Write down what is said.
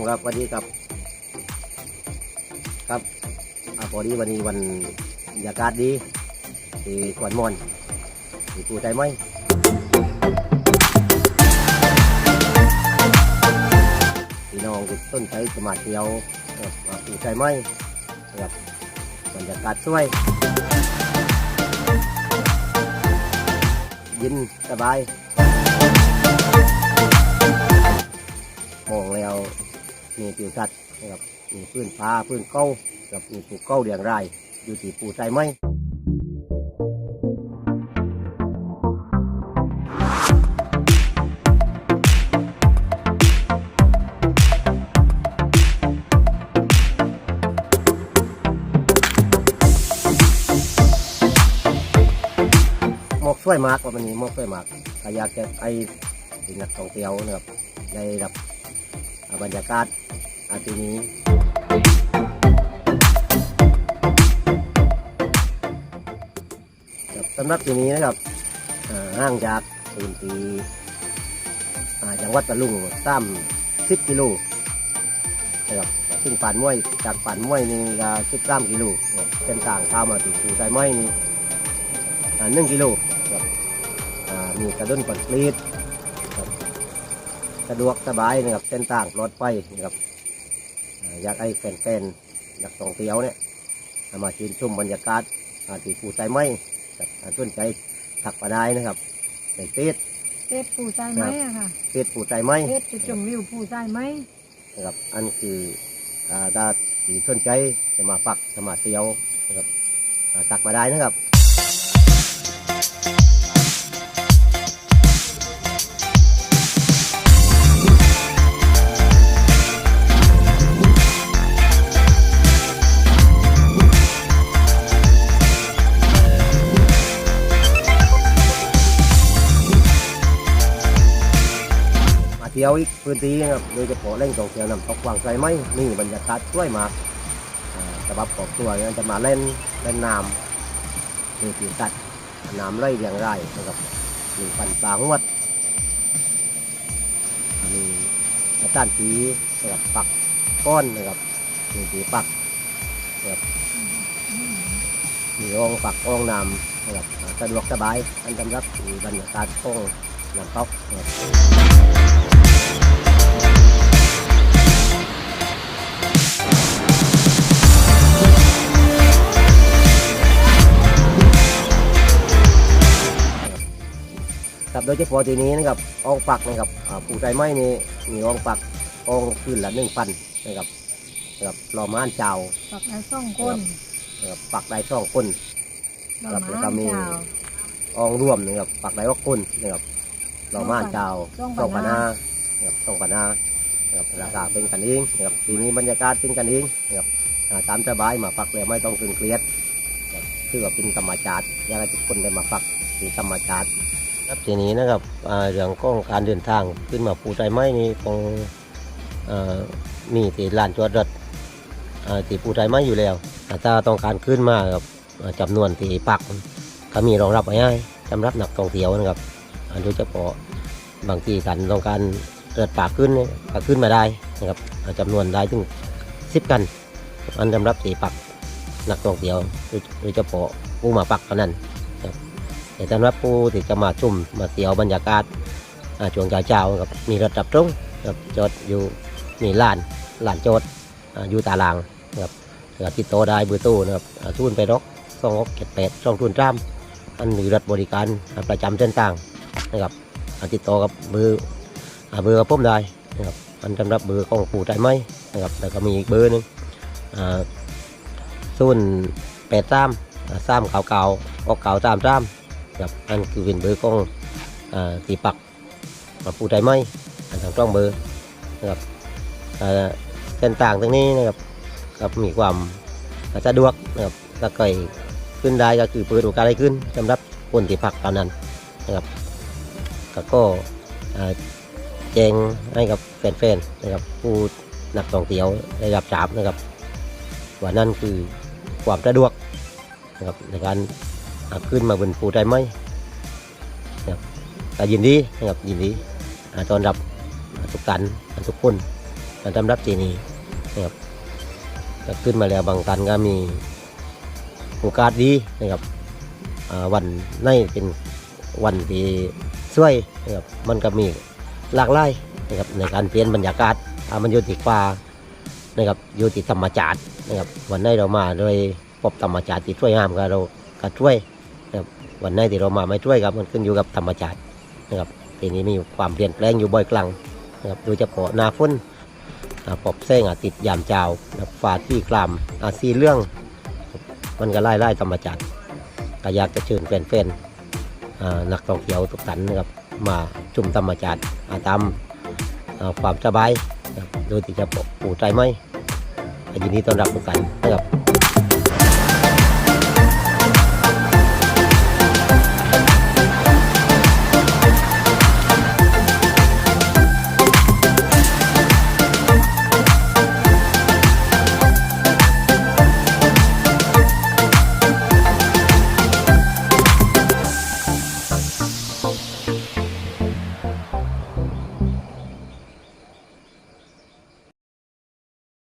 งครับสวัสดีครับ ครับอาพอดีวันนี้วันบรรยากาศดีที่ขวัญมอนที่ปูใจไหมพี่น้องต้นใจสมาเดียวปูใจไหมครับบรรยากาศสวยยินสบายมองแล้ว มีติวสัตว์นะครับมีพื้นฟ้าพื้นเก้ากับมีปูเก้าเดียงรายอยู่ที่ปูใจไหมหมอกสวยมากว่ามันนี้หมอกสวยมากก็อยากจะไอถึงนักท่องเที่ยวนะครับได้รับบรรยากาศ อาทีนี้ ครับสำหรับที่นี้นะครับอ่าห่างจากพื้นที่อ่าจังหวัดตะลุงตั้มสิบกิโลนะครับซึ่งป่านม้วยจากป่านม้วยนี่ก็สิบสามกิโลนะครับเส้นทางเข้ามาถึงภูไทยไม้นี่อ่าหนึ่งกิโลครับอ่ามีกระดุนคอนกรีตครับสะดวกสบายนะครับเส้นทางปลอดภัยนะครับ อ่าอยากให้แฟนๆอยากท่องเที่ยวเนี่ยมาชื่นชมบรรยากาศอ่าที่ภูไทยไม้ครับอ่าต้นใจถักปลาได้นะครับในเฟซเพชรปูใต้ไหมอะค่ะเฟซปูใจไหมเพชรจุดชมวิวปูใต้ไหมนะครับอันคืออ่าถ้าที่สนใจจะมาปักจะมาเที่ยวนะครับอ่าตักมาได้นะครับ ที่ยวอีกพื้นที่นะครับโดยเฉพาะแหล่งท่องเที่ยวนำตกวางใจไหมนี่บรรยากาศสวยมากสำหรับครอบครัวเนี่ยจะมาเล่นเล่นน้ำมีสีสัตว์น้ำไหลเรียงรายนะครับมีปันปลาหวดมีกระต้านผีนะครับปักก้อนนะครับมีผีปักนะครับมีอ่องปักอ่องน้ำนะครับสะดวกสบายอันสำหรับมีบรรยากาศของน้ำตกนะครับ ครับโดยเฉพาะทีนี้นะครับอองปักนะครับอ่าปูใจไม้นี่มีอองปักอองขึ้นละหนึ่งพันนะครับนะครับหล่อม้านเจ้าปักไอ้ซ่องคนนะครับปักได้สองคนดอกครับแล้วก็ไม้มีเจ้าอองร่วมนะครับปักได้ว่าคนนะครับหล่อม้านเจ้าสองสองพัพันนห้าห้า นะครับสองพันานะครับราคาเป็นกันเองนะครับทีนี้บรรยากาศเป็นกันเองนะครับตามสบายมาปักเลยไม่ต้องตึงเครียดครับคือว่าเป็นธรรมชาติอยากให้ทุกคนได้มาปักที่ธรรมชาติครับทีนี้นะครับเรื่องของการเดินทางขึ้นมาภูใจไม้นี่ตรงมีที่ลานจอดรถอ่าที่ภูใจไม้อยู่แล้วแต่ถ้าต้องการขึ้นมาครับอ่าจำนวนที่ปักก็มีรองรับไว้ให้สำหรับนักท่องเที่ยวนะครับอ่าโดยเฉพาะบางทีกันต้องการ เกิดปากขึ้นเนี่ยก็ขึ้นมาได้นะครับอ่าจำนวนได้ถึงสิบกัน อันสำหรับที่ปักหนักท่องเที่ยวโดยโดยเฉพาะผู้มาปักเท่านั้นแต่สำหรับผู้ที่จะมาชุ่มมาเที่ยวบรรยากาศช่วงเช้าๆครับมีรถดับตรงครับจอดอยู่นี่ลานลานจอดอยู่ตารางครับแล้วติดต่อได้เบอร์ตู้นะครับทุนไปรอกสองเจ็ดแปดสองทุนจ้ามอันมีรถบริการประจำเส้นทางนะครับติดต่อกับเบอร์ เบอร์กับผมได้นะครับอันสำหรับเบอร์ของปู่ใจไหมนะครับแล้วก็มีอีกเบอร์หนึงอ่าศูนย์แปดสามสามเก่าเก่าออกเก่าสามสามครับอันคือเป็นเบอร์ของอตีปักปู่ใจไหมอันทางต้องเบอร์นะครับเส้นต่างตรงนี้นะครับครับมีความสะดวกนะครับถ้าใครขึ้นได้ก็คือเปิดโอกาสให้ขึ้นสำหรับคนที่พักตอนนั้นนะครับก็ แจ้งให้กับแฟนๆนะครับผู้นักท่องเที่ยวได้รับทราบนะครับว่านั่นคือความสะดวกนะครับในการขึ้นมาบนภูไดไหมนะครับยินดีนะครับยินดีตอนรับอ่าทุกท่านอ่าทุกคนสำรับที่นี้นะครับก็ขึ้นมาแล้วบางตันก็มีโอกาสดีนะครับอ่าวันในเป็นวันที่สวยนะครับมันก็มี หลากหลายนะครับในการเปลี่ยนบรรยากาศอ่ามันอยู่ที่ป่านะครับอยู่ที่ธรรมชาตินะครับวันนี้เรามาโดยพบธรรมชาติที่สวยงามก็เราก็ช่วยนะครับวันนี้ที่เรามาไม่ช่วยครับมันขึ้นอยู่กับธรรมชาตินะครับทีนี้มีความเปลี่ยนแปลงอยู่บ่อยครั้งนะครับโดยเฉพาะหน้าฝนอ่าพบแสงอาทิตย์ยามเช้าฟ้าที่กลามอาสีเรื่อง มันก็ไล่ไล่ธรรมชาติก็อยากจะเชิญแฟนๆนักท่องเที่ยวทุกท่านนะครับ มาชมธรรมชาติอาตามความสบาย โดยที่จะปลูกใจไหมยินดีต้อนรับทุกท่านนะครับ